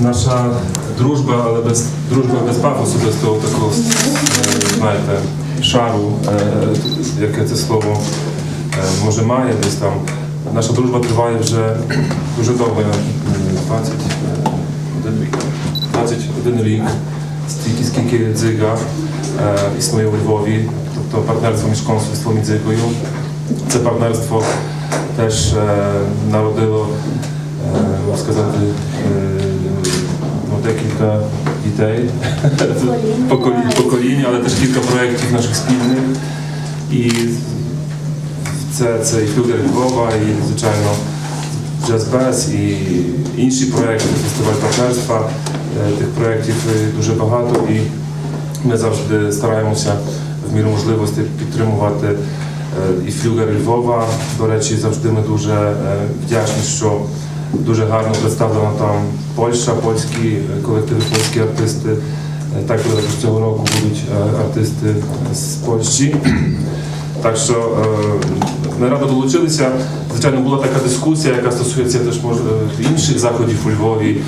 наша дружба, але без дружба без пафосу, без того такого, е, знаєте, шару, е, яке це слово е, може має десь там. Наша дружба триває вже дуже довго, е, 21 рік. 21 рік, стільки скільки дзига е, існує у Львові, тобто партнерство між консульством і дзигою. Це партнерство теж е, народило, е, можна сказати, е, ну, декілька дітей, поколінь, поколінь, але теж кілька проєктів наших спільних. І це, це і Флюгер Львова, і, звичайно, Bass, і інші проєкти, фестиваль партнерства. Е, Тих проєктів е, дуже багато, і ми завжди стараємося в міру можливості підтримувати е, і Флюгер Львова. До речі, завжди ми дуже вдячні, що дуже гарно представлена там Польща, польські колективи, польські артисти. Е, Так і цього року будуть е, артисти з Польщі. Так що е, ми радо долучилися. Звичайно, була така дискусія, яка стосується теж може інших заходів у Львові.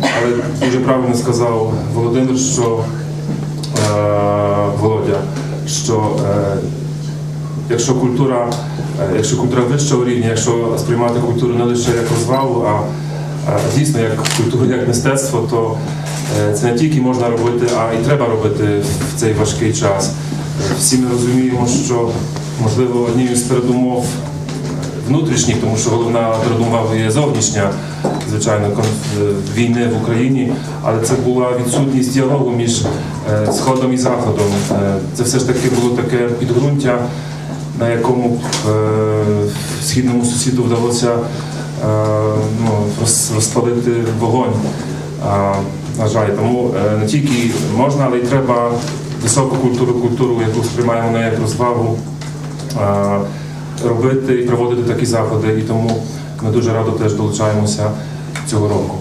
Але дуже правильно сказав Володимир, що Володя, що якщо культура, е, якщо культура вищого рівня, якщо сприймати культуру не лише як розвагу, а, дійсно як культуру, як мистецтво, то е, це не тільки можна робити, а і треба робити в цей важкий час. Всі ми розуміємо, що можливо однією з передумов внутрішніх, тому що головна передумова є зовнішня, звичайно, е, війни в Україні, але це була відсутність діалогу між Сходом і Заходом. Це все ж таки було таке підґрунтя, на якому е, східному сусіду вдалося е, ну, розпалити вогонь. А, На жаль, тому е, не тільки можна, але й треба високу культуру, культуру, яку сприймаємо не як розвагу, а, робити і проводити такі заходи. І тому ми дуже радо теж долучаємося цього року.